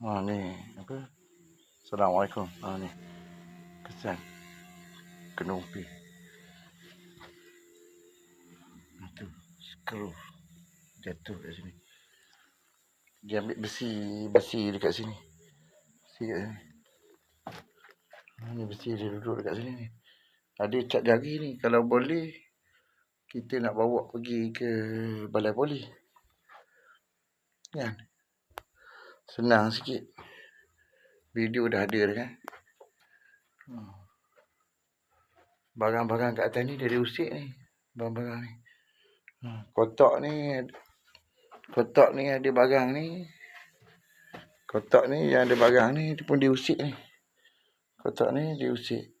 Ha ni apa? Assalamualaikum. Ha ni. Kesan. Kenumpi. Itu skru jatuh kat sini. Dia ambil besi besi dekat sini. Besi kat sini. Ha, ni besi dia duduk dekat sini ni. Ada cat jari ni. Kalau boleh kita nak bawa pergi ke balai poli. Kan? Senang sikit. Video dah ada kan. Ha. Barang-barang kat atas ni ada usik ni. Barang-barang ni. Ha. Kotak ni kotak ni ada barang ni. Kotak ni yang ada barang ni dia pun diusik ni. Kotak ni diusik.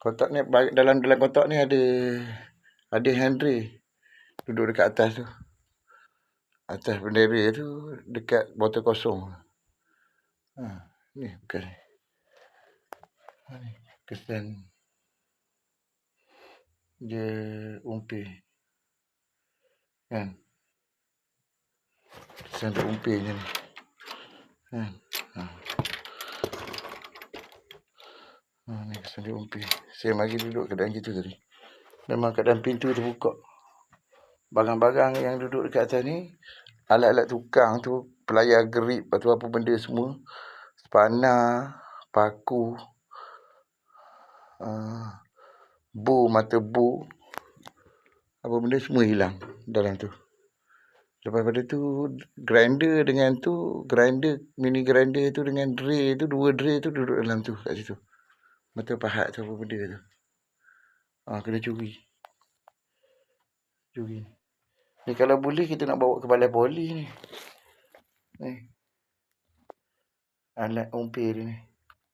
Kotak ni dalam dalam kotak ni ada ada handrail duduk dekat atas tu. Atas bendera tu dekat botol kosong. Ha, ni bukan ni. Ha, ni kesan dia umpi. Kan? Kesan dia umpi ni. Kan? Ha. ha. ni kesan dia umpi. Saya mari duduk keadaan gitu tadi. Memang keadaan pintu terbuka. Barang-barang yang duduk dekat atas ni alat-alat tukang tu pelayar grip atau apa benda semua. Spanner paku uh, bu mata bu. Apa benda semua hilang dalam tu. Lepas pada tu grinder dengan tu grinder mini grinder tu dengan drill tu dua drill tu duduk dalam tu kat situ. Mata pahat tu apa benda tu. Ah kena curi. Curi ni kalau boleh kita nak bawa ke balai poli ni. Ni alat umpir ni